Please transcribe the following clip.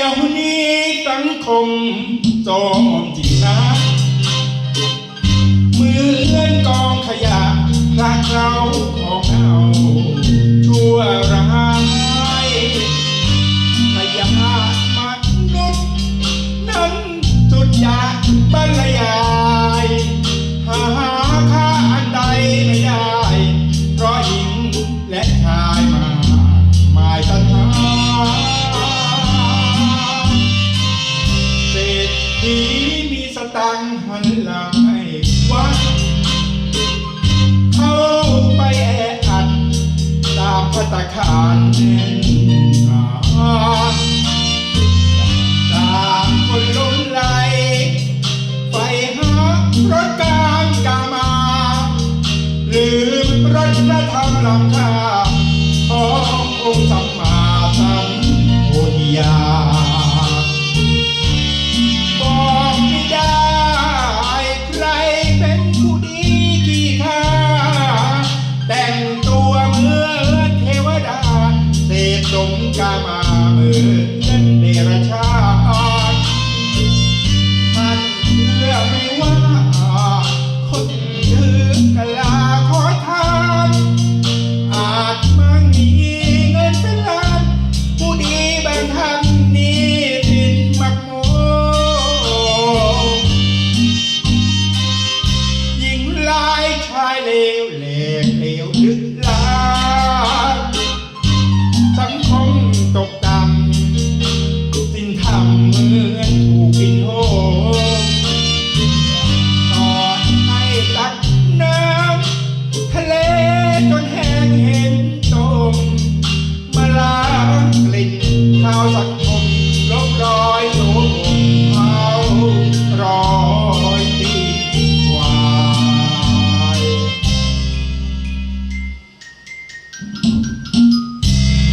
ียวนี้สังคมโจมจิตนะมือเหมือนกองขยะพระเราของเราชั่วร้ายพยามนุษย์นั้นสุดยาบรรยายหา ดีมีสตังหันหลังให้วัดเข้าไปแออัด ตามพัตคารแน่นหา กามาเมือนเดรชาท่านเชื่อไม่ว่าคนถือกะลาขอทานอาจมั่งมีเงินเป็นล้านผู้ดีบ่งท่านนี้ดินมักโมยิ่งลาชายเลวเล Esto es